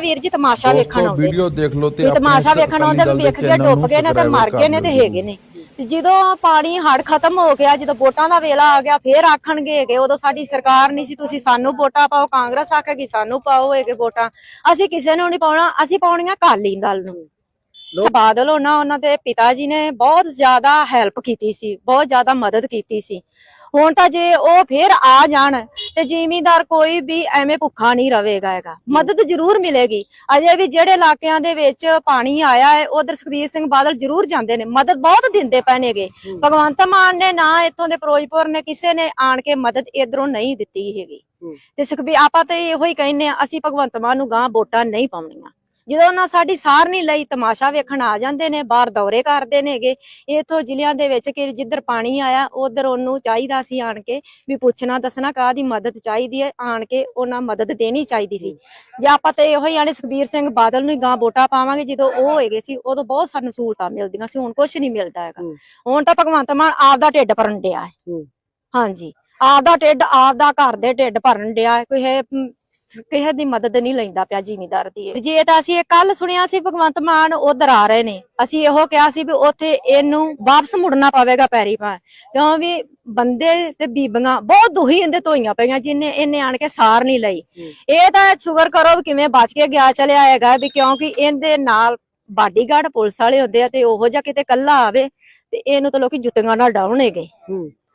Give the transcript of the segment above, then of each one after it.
ਵੀਰ ਜੀ ਤਮਾਸ਼ਾ ਵੇਖਣ ਆਉਂਦੇ ਵੀਡੀਓ ਦੇਖ ਲਓ ਤੇ ਤਮਾਸ਼ਾ ਵੇਖਣ ਆਉਂਦੇ ਵੇਖ ਕੇ ਡੁੱਬ ਗਏ ਨੇ ਤੇ ਮਰ ਗਏ ਨੇ ਤੇ ਹੈਗੇ ਨੇ। ਤੇ ਜਦੋਂ ਪਾਣੀ ਹੜ ਖਤਮ ਹੋ ਗਿਆ ਜਦੋਂ ਵੋਟਾਂ ਦਾ ਵੇਲਾ ਆ ਗਿਆ ਫੇਰ ਆਖਣਗੇ ਕਿ ਉਦੋਂ ਸਾਡੀ ਸਰਕਾਰ ਨਹੀਂ ਸੀ ਤੁਸੀਂ ਸਾਨੂੰ ਵੋਟਾਂ ਪਾਓ ਕਾਂਗਰਸ ਆਖੇਗੀ ਸਾਨੂੰ ਪਾਓ ਹੈਗੇ ਵੋਟਾਂ। ਅਸੀਂ ਕਿਸੇ ਨੂੰ ਨਹੀਂ ਪਾਉਣਾ ਅਸੀਂ ਪਾਉਣੀਆਂ ਕਾਲੀ ਦਲ ਨੂੰ। ਬਾਦਲ ਉਹਨਾਂ ਉਹਨਾਂ ਦੇ ਪਿਤਾ ਜੀ ਨੇ ਬਹੁਤ ਜ਼ਿਆਦਾ ਹੈਲਪ ਕੀਤੀ ਸੀ ਬਹੁਤ ਜ਼ਿਆਦਾ ਮਦਦ ਕੀਤੀ ਸੀ। ਹੁਣ ਤਾਂ ਜੇ ਉਹ ਫੇਰ ਆ ਜਾਣ ਤੇ ਜ਼ਿਮੀਂਦਾਰ ਕੋਈ ਵੀ ਐਵੇਂ ਭੁੱਖਾ ਨਹੀਂ ਰਵੇਗਾ ਹੈਗਾ। ਮਦਦ ਜ਼ਰੂਰ ਮਿਲੇਗੀ। ਅਜੇ ਵੀ ਜਿਹੜੇ ਇਲਾਕਿਆਂ ਦੇ ਵਿੱਚ ਪਾਣੀ ਆਇਆ ਹੈ ਉਧਰ ਸੁਖਬੀਰ ਸਿੰਘ ਬਾਦਲ ਜ਼ਰੂਰ ਜਾਂਦੇ ਨੇ। ਮਦਦ ਬਹੁਤ ਦਿੰਦੇ ਪਏ ਨੇਗੇ ਭਗਵੰਤ ਮਾਨ ਨੇ ਨਾ ਇੱਥੋਂ ਦੇ ਫਿਰੋਜ਼ਪੁਰ ਨੇ ਕਿਸੇ ਨੇ ਆਣ ਕੇ ਮਦਦ ਇਧਰੋਂ ਨਹੀਂ ਦਿੱਤੀ ਹੈਗੀ। ਤੇ ਸੁਖਬੀਰ ਆਪਾਂ ਤੇ ਇਹੋ ਹੀ ਕਹਿੰਨੇ ਆ ਅਸੀਂ ਭਗਵੰਤ ਮਾਨ ਨੂੰ ਗਾਂ ਵੋਟਾਂ ਨਹੀਂ ਪਾਉਣੀਆਂ। ਜਦੋਂ ਉਹਨਾਂ ਸਾਡੀ ਸਾਰ ਨਹੀਂ ਲਈ ਤਮਾਸ਼ਾ ਵੇਖਣ ਆ ਜਾਂਦੇ ਨੇ ਬਾਹਰ ਦੌਰੇ ਕਰਦੇ ਨੇਗੇ ਇਥੋਂ ਜ਼ਿਲ੍ਹਿਆਂ ਦੇ ਵਿੱਚ ਕਿ ਜਿੱਧਰ ਪਾਣੀ ਆਇਆ ਉਧਰ ਉਹਨੂੰ ਚਾਹੀਦਾ ਸੀ ਆਣ ਕੇ ਵੀ ਪੁੱਛਣਾ ਦੱਸਣਾ ਕਾਹਦੀ ਮਦਦ ਚਾਹੀਦੀ ਹੈ ਆਣ ਕੇ ਉਹਨਾਂ ਮਦਦ ਦੇਣੀ ਚਾਹੀਦੀ ਸੀ ਜੇ ਆਪਾਂ ਤੇ ਇਹੋ ਹੀ ਆਣੇ ਸੁਖਬੀਰ ਸਿੰਘ ਬਾਦਲ ਨੂੰ ਗਾਂ ਵੋਟਾਂ ਪਾਵਾਂਗੇ ਜਦੋਂ ਉਹ ਹੋਏਗੇ ਸੀ ਉਦੋਂ ਬਹੁਤ ਸਾਨੂੰ ਸਹੂਲਤਾਂ ਮਿਲਦੀਆਂ ਸੀ ਹੁਣ ਕੁਝ ਨਹੀਂ ਮਿਲਦਾ ਹੈਗਾ। ਹੁਣ ਤਾਂ ਭਗਵੰਤ ਮਾਨ ਆਪਦਾ ਢਿੱਡ ਭਰਨ ਡਿਆ ਹੈ। ਹਾਂਜੀ ਆਪਦਾ ਢਿੱਡ ਆਪਦਾ ਘਰ ਦੇ ਢਿੱਡ ਭਰਨ ਡਿਆ। ਕੋਈ ਕਿਸੇ ਦੀ ਮਦਦ ਨਹੀਂ ਲੈਂਦਾ ਪਿਆ ਜ਼ਿਮੀਦਾਰ ਦੀ। ਜੇ ਤਾਂ ਅਸੀਂ ਇਹ ਕੱਲ ਸੁਣਿਆ ਸੀ ਭਗਵੰਤ ਮਾਨ ਉਧਰ ਆ ਰਹੇ ਨੇ। ਅਸੀਂ ਇਹੋ ਕਿਹਾ ਸੀ ਵੀ ਉੱਥੇ ਇਹਨੂੰ ਵਾਪਸ ਮੁੜਨਾ ਪਵੇਗਾ ਪੈਰੀ ਪਾ ਕਿਉਂ ਵੀ ਬੰਦੇ ਤੇ ਬੀਬੀਆਂ ਬਹੁਤ ਦੁਖੀ ਇਹਦੇ ਧੋਈਆਂ ਪਈਆਂ ਜਿਨੇ ਇਹਨੇ ਆਣ ਕੇ ਸਾਰ ਨਹੀਂ ਲਈ। ਇਹ ਤਾਂ ਸ਼ੁਕਰ ਕਰੋ ਵੀ ਕਿਵੇਂ ਬਚ ਕੇ ਗਿਆ ਚਲਿਆ ਹੈਗਾ ਵੀ ਕਿਉਂਕਿ ਇਹਦੇ ਨਾਲ ਬਾਡੀਗਾਰਡ ਪੁਲਿਸ ਵਾਲੇ ਹੁੰਦੇ ਆ ਤੇ ਉਹੋ ਜਿਹਾ ਕਿਤੇ ਕੱਲਾ ਆਵੇ ਤੇ ਇਹਨੂੰ ਤਾਂ ਲੋਕੀ ਜੁੱਤੀਆਂ ਨਾਲ ਡਾਉਣਗੇ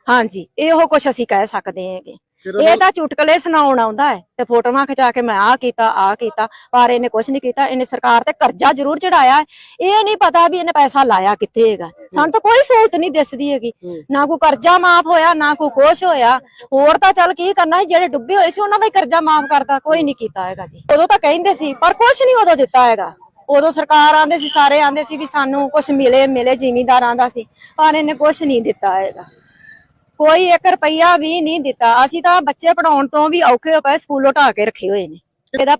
ਹਾਂਜੀ ਇਹੋ ਕੁਛ ਅਸੀਂ ਕਹਿ ਸਕਦੇ ਹੈਗੇ। ਇਹ ਤਾਂ ਚੁਟਕਲੇ ਸੁਣਾਉਣ ਆਉਂਦਾ ਹੈ ਤੇ ਫੋਟੋਆਂ ਖਿਚਾ ਕੇ ਮੈਂ ਆ ਕੀਤਾ ਆ ਕੀਤਾ ਪਰ ਇਹਨੇ ਕੁਝ ਨਹੀਂ ਕੀਤਾ ਇਹਨੇ ਸਰਕਾਰ ਤੇ ਕਰਜ਼ਾ ਜ਼ਰੂਰ ਚੜਾਇਆ ਇਹ ਨਹੀਂ ਪਤਾ ਵੀ ਇਹਨੇ ਪੈਸਾ ਲਾਇਆ ਕਿੱਥੇ ਹੈਗਾ। ਸਾਨੂੰ ਤਾਂ ਕੋਈ ਸਹੂਲਤ ਨਹੀਂ ਦਿਸਦੀ ਹੈਗੀ। ਨਾ ਕੋਈ ਕਰਜ਼ਾ ਮਾਫ ਹੋਇਆ ਨਾ ਕੋਈ ਕੁਛ ਹੋਇਆ। ਹੋਰ ਤਾਂ ਚੱਲ ਕੀ ਕਰਨਾ ਜਿਹੜੇ ਡੁੱਬੇ ਹੋਏ ਸੀ ਉਹਨਾਂ ਦਾ ਹੀ ਕਰਜ਼ਾ ਮਾਫ ਕਰਤਾ ਕੋਈ ਨਹੀਂ ਕੀਤਾ ਹੈਗਾ ਜੀ। ਉਦੋਂ ਤਾਂ ਕਹਿੰਦੇ ਸੀ ਪਰ ਕੁਛ ਨਹੀਂ ਉਦੋਂ ਦਿੱਤਾ ਹੈਗਾ। ਉਦੋਂ ਸਰਕਾਰ ਆਂਦੇ ਸੀ ਸਾਰੇ ਆਂਦੇ ਸੀ ਵੀ ਸਾਨੂੰ ਕੁਛ ਮਿਲੇ ਮਿਲੇ ਜ਼ਿਮੀਂਦਾਰਾਂ ਦਾ ਸੀ ਪਰ ਇਹਨੇ ਕੁਛ ਨਹੀਂ ਦਿੱਤਾ ਹੈਗਾ। ਕੋਈ 1 ਰੁਪਈਆ ਵੀ ਨਹੀਂ ਦਿੱਤਾ। ਅਸੀਂ ਤਾਂ ਬੱਚੇ ਪੜਾਉਣ ਤੋਂ ਵੀ ਔਖੇ ਹੋ ਪਏ, ਸਕੂਲੋਂ ਢਾ ਕੇ ਰੱਖੇ ਹੋਏ ਨੇ। ਇਹਦਾ